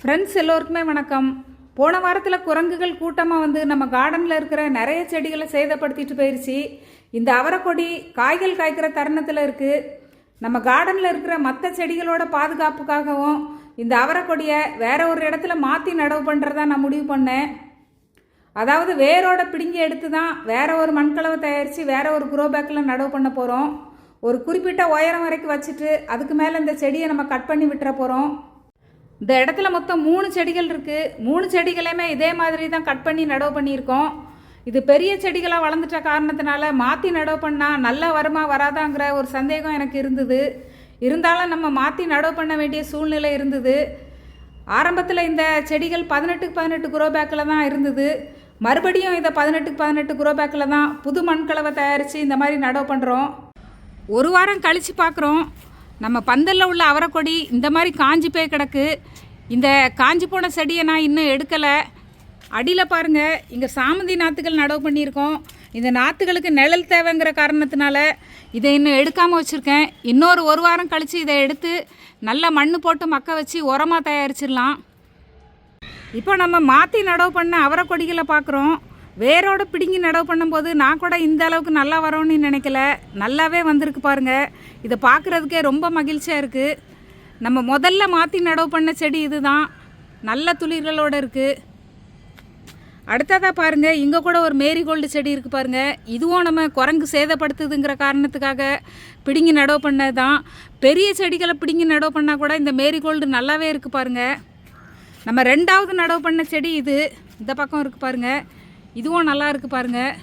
Friends எல்லோருக்குமே வணக்கம். போன வாரத்தில் குரங்குகள் கூட்டமாக வந்து நம்ம கார்டனில் இருக்கிற நிறைய செடிகளை சேதப்படுத்திட்டு போயிடுச்சு இந்த அவரைக்கொடி காய்கள் காய்க்கிற தருணத்தில் இருக்குது நம்ம கார்டனில் இருக்கிற மற்ற செடிகளோட பாதுகாப்புக்காகவும் இந்த அவரைக்கொடியை வேற ஒரு இடத்துல மாற்றி நடவு பண்ணுறதா நான் முடிவு பண்ணேன். அதாவது வேரோட பிடுங்கி எடுத்து தான் வேற ஒரு மண்கலவை தயாரித்து வேற ஒரு குரோ பேக்கில் நடவு பண்ண போகிறோம் ஒரு குறிப்பிட்ட உயரம் வரைக்கும் வச்சுட்டு அதுக்கு மேலே இந்த செடியை நம்ம கட் பண்ணி விட்டுற போகிறோம் இந்த இடத்துல மொத்தம் மூணு செடிகள் இருக்குது மூணு செடிகளையுமே இதே மாதிரி தான் கட் பண்ணி நடவு பண்ணியிருக்கோம். இது பெரிய செடிகளாக வளர்ந்துட்ட காரணத்தினால மாற்றி நடவு பண்ணால் நல்லா வருமா வராதாங்கிற ஒரு சந்தேகம் எனக்கு இருந்தது. இருந்தாலும் நம்ம மாற்றி நடவு பண்ண வேண்டிய சூழ்நிலை இருந்தது. ஆரம்பத்தில் இந்த செடிகள் பதினெட்டுக்கு பதினெட்டு குரோ பேக்கில் தான் இருந்தது. மறுபடியும் இதை பதினெட்டுக்கு பதினெட்டு குரோ பேக்கில் தான் புது மண்கலவை தயாரித்து இந்த மாதிரி நடவு பண்ணுறோம் ஒரு வாரம் கழித்து பார்க்குறோம். நம்ம பந்தலில் உள்ள அவரைக்கொடி இந்த மாதிரி காஞ்சி போய் கிடக்கு. இந்த காஞ்சி போன செடியை நான் இன்னும் எடுக்கலை. அடியில் பாருங்கள் இங்கே சாமந்தி நாற்றுகள் நடவு பண்ணியிருக்கோம். இந்த நாற்றுகளுக்கு நிழல் தேவைங்கிற காரணத்தினால இதை இன்னும் எடுக்காமல் வச்சுருக்கேன். இன்னொரு ஒரு வாரம் கழித்து இதை எடுத்து நல்ல மண் போட்டு மக்க வச்சு உரமாக தயாரிச்சிடலாம். இப்போ நம்ம மாற்றி நடவு பண்ண அவரைக்கொடிகளை பார்க்குறோம். வேரோடு பிடுங்கி நடவு பண்ணும்போது நான் கூட இந்த அளவுக்கு நல்லா வரோன்னு நினைக்கல. நல்லாவே வந்திருக்கு பாருங்க. இதை பார்க்குறதுக்கே ரொம்ப மகிழ்ச்சியாக இருக்குது நம்ம முதல்ல மாற்றி நடவு பண்ண செடி இதுதான். நல்ல துளிர்களோடு இருக்குது அடுத்ததாக பாருங்கள் இங்கே கூட ஒரு மேரிகோல்டு செடி இருக்குது பாருங்கள் இதுவும் நம்ம குரங்கு சேதப்படுத்துதுங்கிற காரணத்துக்காக பிடுங்கி நடவு பண்ணது தான் பெரிய செடிகளை பிடுங்கி நடவு பண்ணால் கூட இந்த மேரிகோல்டு நல்லாவே இருக்குது பாருங்கள் நம்ம ரெண்டாவது நடவு பண்ண செடி இது. இந்த பக்கம் இருக்குது பாருங்கள் இதுவும் நல்லா இருக்குது பாருங்கள்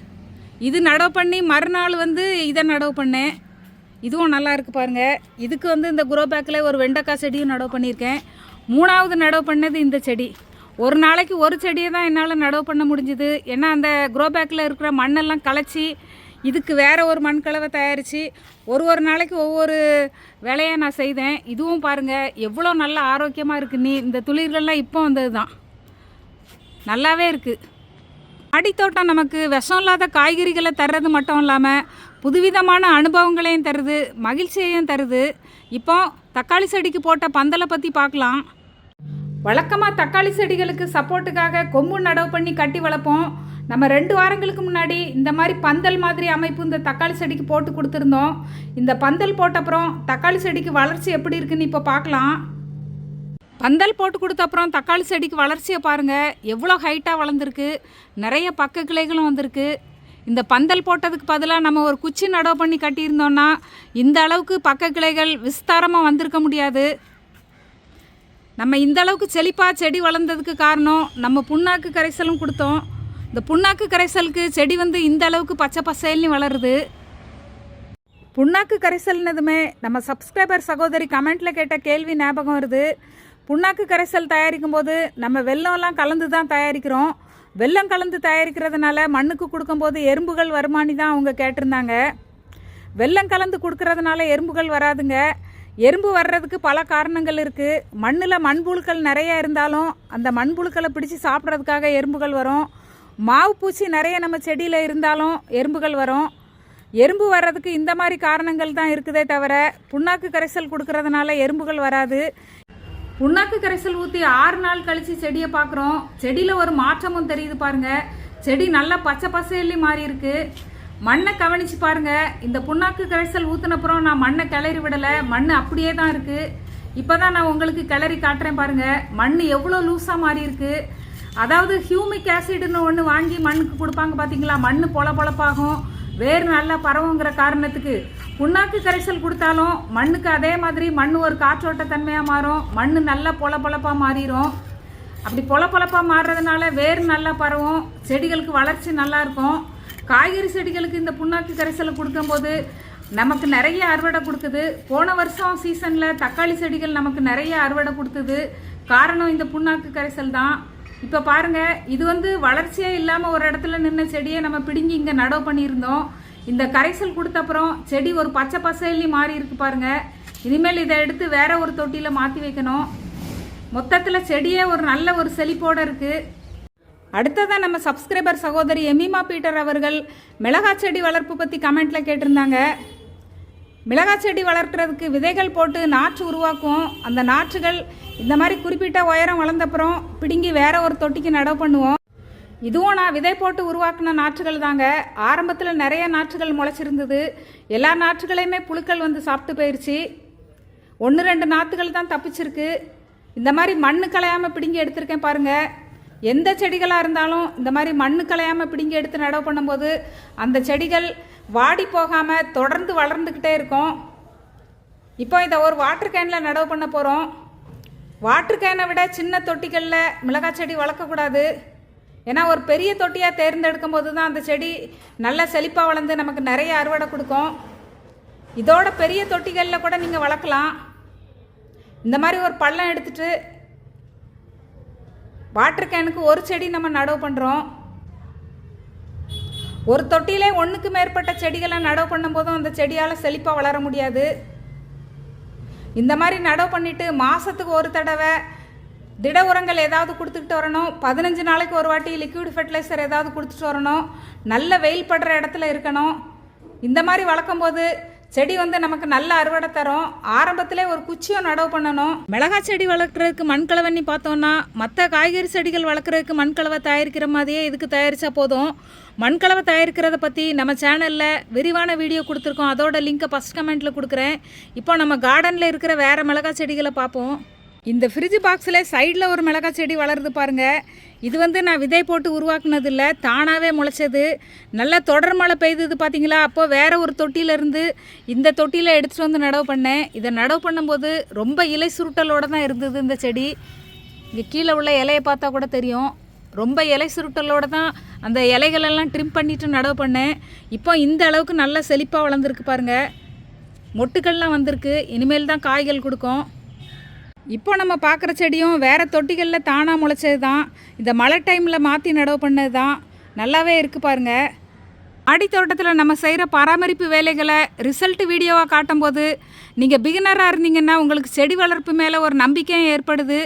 இது நடவு பண்ணி மறுநாள் வந்து இதை நடவு பண்ணேன். இதுவும் நல்லா இருக்குது பாருங்கள் இதுக்கு வந்து இந்த குரோ பேக்கில் ஒரு வெண்டைக்காய் செடியும் நடவு பண்ணியிருக்கேன். மூணாவது நடவு பண்ணது இந்த செடி. ஒரு நாளைக்கு ஒரு செடியை தான் என்னால் நடவு பண்ண முடிஞ்சுது. ஏன்னா அந்த குரோ பேக்கில் இருக்கிற மண்ணெல்லாம் களைச்சி இதுக்கு வேறு ஒரு மண் கலவை தயாரித்து ஒரு ஒரு நாளைக்கு ஒவ்வொரு வேலையை நான் செய்தேன். இதுவும் பாருங்கள் எவ்வளோ நல்ல ஆரோக்கியமாக இருக்குது நீ இந்த துளிர்கள்லாம் இப்போ வந்தது தான் நல்லாவே இருக்குது அடித்தோட்டம் நமக்கு விஷம் இல்லாத காய்கறிகளை தர்றது மட்டும் இல்லாமல் புதுவிதமான அனுபவங்களையும் தருது மகிழ்ச்சியையும் தருது. இப்போ தக்காளி செடிக்கு போட்ட பந்தலை பற்றி பார்க்கலாம். வழக்கமாக தக்காளி செடிகளுக்கு சப்போர்ட்டுக்காக கொம்பு நடவு பண்ணி கட்டி வளர்ப்போம். நம்ம ரெண்டு வாரங்களுக்கு முன்னாடி இந்த மாதிரி பந்தல் மாதிரி அமைப்பு இந்த தக்காளி செடிக்கு போட்டு கொடுத்துருந்தோம். இந்த பந்தல் போட்டப்புறம் தக்காளி செடிக்கு வளர்ச்சி எப்படி இருக்குன்னு இப்போ பார்க்கலாம். பந்தல் போட்டு கொடுத்த அப்புறம் தக்காளி செடிக்கு வளர்ச்சியை பாருங்கள் எவ்வளோ ஹைட்டாக வளர்ந்துருக்கு. நிறைய பக்க கிளைகளும் வந்திருக்கு. இந்த பந்தல் போட்டதுக்கு பதிலாக நம்ம ஒரு குச்சி நடவு பண்ணி கட்டியிருந்தோன்னா இந்த அளவுக்கு பக்க கிளைகள் விஸ்தாரமாக வந்திருக்க முடியாது. நம்ம இந்த அளவுக்கு செழிப்பாக செடி வளர்ந்ததுக்கு காரணம் நம்ம புண்ணாக்கு கரைசலும் கொடுத்தோம். இந்த புண்ணாக்கு கரைசலுக்கு செடி வந்து இந்த அளவுக்கு பச்சை பசேல்னு வளருது. புண்ணாக்கு கரைசல்னதுமே நம்ம சப்ஸ்கிரைபர் சகோதரி கமெண்ட்டில் கேட்ட கேள்வி ஞாபகம் வருது. புண்ணாக்கு கரைசல் தயாரிக்கும் போது நம்ம வெள்ளம்லாம் கலந்து தான் தயாரிக்கிறோம். வெல்லம் கலந்து தயாரிக்கிறதுனால மண்ணுக்கு கொடுக்கும்போது எறும்புகள் வருமானி தான் அவங்க கேட்டிருந்தாங்க. வெல்லம் கலந்து கொடுக்கறதுனால எறும்புகள் வராதுங்க. எறும்பு வர்றதுக்கு பல காரணங்கள் இருக்குது மண்ணில் மண்புழுக்கள் நிறைய இருந்தாலும் அந்த மண்புழுக்களை பிடிச்சி சாப்பிட்றதுக்காக எறும்புகள் வரும். மாவு பூச்சி நிறைய நம்ம செடியில் இருந்தாலும் எறும்புகள் வரும். எறும்பு வர்றதுக்கு இந்த மாதிரி காரணங்கள் தான் இருக்குதே தவிர புண்ணாக்கு கரைசல் கொடுக்கறதுனால எறும்புகள் வராது. புண்ணாக்கு கரைசல் ஊற்றி ஆறு நாள் கழித்து செடியை பார்க்குறோம் செடியில் ஒரு மாற்றமும் தெரியுது பாருங்க. செடி நல்லா பச்சை பசையிலே மாறி இருக்கு. மண்ணை கவனிச்சு பாருங்கள் இந்த புண்ணாக்கு கரைசல் ஊற்றினப்புறம் நான் மண்ணை கிளறி விடலை. மண் அப்படியே தான் இருக்குது இப்போ தான் நான் உங்களுக்கு கிளறி காட்டுறேன் பாருங்கள் மண் எவ்வளோ லூஸாக மாறி இருக்கு. அதாவது ஹியூமிக் ஆசிட்னு ஒன்று வாங்கி மண்ணுக்கு கொடுப்பாங்க பார்த்தீங்களா மண் பொல பொழப்பாகும் வேர் நல்லா பரவுங்கிற காரணத்துக்கு. புண்ணாக்கு கரைசல் கொடுத்தாலும் மண்ணுக்கு அதே மாதிரி மண் ஒரு காற்றோட்ட தன்மையாக மாறும். மண் நல்லா பொல பொழப்பாக மாறிடும் அப்படி பொல பொழப்பாக மாறுறதுனால வேர் நல்லா பரவும். செடிகளுக்கு வளர்ச்சி நல்லா இருக்கும். காய்கறி செடிகளுக்கு இந்த புண்ணாக்கு கரைசலை கொடுக்கும்போது நமக்கு நிறைய அறுவடை கொடுக்குது. போன வருஷம் சீசனில் தக்காளி செடிகள் நமக்கு நிறைய அறுவடை கொடுத்தது. காரணம் இந்த புண்ணாக்கு கரைசல் தான். இப்போ பாருங்க இது வந்து வளர்ச்சியே இல்லாமல் ஒரு இடத்துல நின்று செடியை நம்ம பிடுங்கி இங்கே நடவு பண்ணியிருந்தோம். இந்த கரைசல் கொடுத்த அப்புறம் செடி ஒரு பச்சை பசையிலையும் மாறி இருக்கு பாருங்க. இனிமேல் இதை எடுத்து வேற ஒரு தொட்டியில் மாற்றி வைக்கணும். மொத்தத்தில் செடியே ஒரு நல்ல ஒரு செழிப்போடு இருக்குது அடுத்ததாக நம்ம சப்ஸ்கிரைபர் சகோதரி எமிமா பீட்டர் அவர்கள் மிளகாய் செடி வளர்ப்பு பற்றி கமெண்ட்டில் கேட்டிருந்தாங்க. மிளகாய் செடி வளர்க்குறதுக்கு விதைகள் போட்டு நாற்று உருவாக்குவோம் அந்த நாற்றுகள் இந்த மாதிரி குறிப்பிட்ட உயரம் வளர்ந்தப்புறம் பிடுங்கி வேற ஒரு தொட்டிக்கு நடவு பண்ணுவோம். இதுவும் நான் விதை போட்டு உருவாக்கின நாற்றுகள் தாங்க. ஆரம்பத்தில் நிறைய நாற்றுகள் முளைச்சிருந்தது. எல்லா நாற்றுகளையுமே புழுக்கள் வந்து சாப்பிட்டு போயிடுச்சு ஒன்று ரெண்டு நாற்றுகள் தான் தப்பிச்சிருக்கு. இந்த மாதிரி மண்ணு கலையாமல் பிடுங்கி எடுத்திருக்கேன் பாருங்கள் எந்த செடிகளாக இருந்தாலும் இந்த மாதிரி மண்ணு கலையாமல் பிடுங்கி எடுத்து நடவு பண்ணும்போது அந்த செடிகள் வாடி போகாமல் தொடர்ந்து வளர்ந்துக்கிட்டே இருக்கும். இப்போ இதை ஒரு வாட்டர் கேனில் நடவு பண்ண போகிறோம் வாட்டர் கேனை விட சின்ன தொட்டிகளில் மிளகாய் செடி வளர்க்கக்கூடாது. ஏன்னா ஒரு பெரிய தொட்டியாக தேர்ந்தெடுக்கும் போது தான் அந்த செடி நல்லா செழிப்பாக வளர்ந்து நமக்கு நிறைய அறுவடை கொடுக்கும். இதோட பெரிய தொட்டிகளில் கூட நீங்கள் வளர்க்கலாம். இந்த மாதிரி ஒரு பள்ளம் எடுத்துட்டு வாட்டர் கேனுக்கு ஒரு செடி நம்ம நடவு பண்ணுறோம் ஒரு தொட்டியிலே ஒன்றுக்கு மேற்பட்ட செடிகளை நடவு பண்ணும்போதும் அந்த செடியால் செழிப்பாக வளர முடியாது. இந்த மாதிரி நடவு பண்ணிட்டு மாதத்துக்கு ஒரு தடவை திட உரங்கள் ஏதாவது கொடுத்துக்கிட்டு வரணும். பதினஞ்சு நாளைக்கு ஒரு வாட்டி லிக்விட் ஃபெர்டிலைசர் ஏதாவது கொடுத்துட்டு வரணும். நல்ல வெயில் படுற இடத்துல இருக்கணும். இந்த மாதிரி வளர்க்கும் போது செடி வந்து நமக்கு நல்ல அறுவடை தரும். ஆரம்பத்தில் ஒரு குச்சியும் நடவு பண்ணணும். மிளகாய் செடி வளர்க்குறதுக்கு மண்கலவண்ணி பார்த்தோம்னா மற்ற காய்கறி செடிகள் வளர்க்குறதுக்கு மண்கலவை தயாரிக்கிற மாதிரியே இதுக்கு தயாரித்தா போதும். மண்கலவை தயாரிக்கிறத பற்றி நம்ம சேனலில் விரிவான வீடியோ கொடுத்துருக்கோம். அதோட லிங்க்கை ஃபஸ்ட் கமெண்ட்டில் கொடுக்குறேன். இப்போ நம்ம கார்டனில் இருக்கிற வேறு மிளகாய் செடிகளை பார்ப்போம். இந்த ஃப்ரிட்ஜ் பாக்ஸில் சைடில் ஒரு மிளகாய் செடி வளருது பாருங்கள் இது வந்து நான் விதை போட்டு உருவாக்குனது இல்லை தானாகவே முளைச்சது. நல்லா தொடர் மழை பெய்தது பார்த்தீங்களா அப்போ வேறு ஒரு தொட்டியிலேருந்து இந்த தொட்டியில் எடுத்துகிட்டு வந்து நடவு பண்ணேன். இதை நடவு பண்ணும்போது ரொம்ப இலை சுருட்டலோடு தான் இருந்தது இந்த செடி. இங்கே கீழே உள்ள இலையை பார்த்தா கூட தெரியும். ரொம்ப இலை சுருட்டலோடு தான் அந்த இலைகளெல்லாம் ட்ரிம் பண்ணிவிட்டு நடவு பண்ணேன். இப்போ இந்த அளவுக்கு நல்லா செழிப்பாக வளர்ந்துருக்கு பாருங்கள் மொட்டுக்கள்லாம் வந்திருக்கு. இனிமேல் தான் காய்கள் கொடுக்கும். இப்போ நம்ம பார்க்குற செடியும் வேறு தொட்டிகளில் தானாக முளைச்சது தான். இந்த மழை டைமில் மாற்றி நடவு பண்ணது தான். நல்லாவே இருக்குது பாருங்கள் அடித்தோட்டத்தில் நம்ம செய்கிற பராமரிப்பு வேலைகளை ரிசல்ட் வீடியோவாக காட்டும்போது நீங்கள் பிகினராக இருந்தீங்கன்னா உங்களுக்கு செடி வளர்ப்பு மேலே ஒரு நம்பிக்கையும் ஏற்படுது.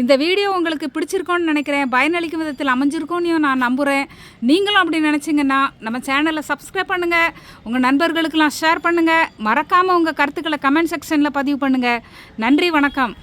இந்த வீடியோ உங்களுக்கு பிடிச்சிருக்கோன்னு நினைக்கிறேன். பயனளிக்கும் விதத்தில் அமைஞ்சிருக்கோன்னு நான் நம்புகிறேன் நீங்களும் அப்படி நினச்சிங்கன்னா நம்ம சேனலை சப்ஸ்கிரைப் பண்ணுங்கள் உங்கள் நண்பர்களுக்கெல்லாம் ஷேர் பண்ணுங்கள் மறக்காமல் உங்கள் கருத்துக்களை கமெண்ட் செக்ஷனில் பதிவு பண்ணுங்கள் நன்றி வணக்கம்.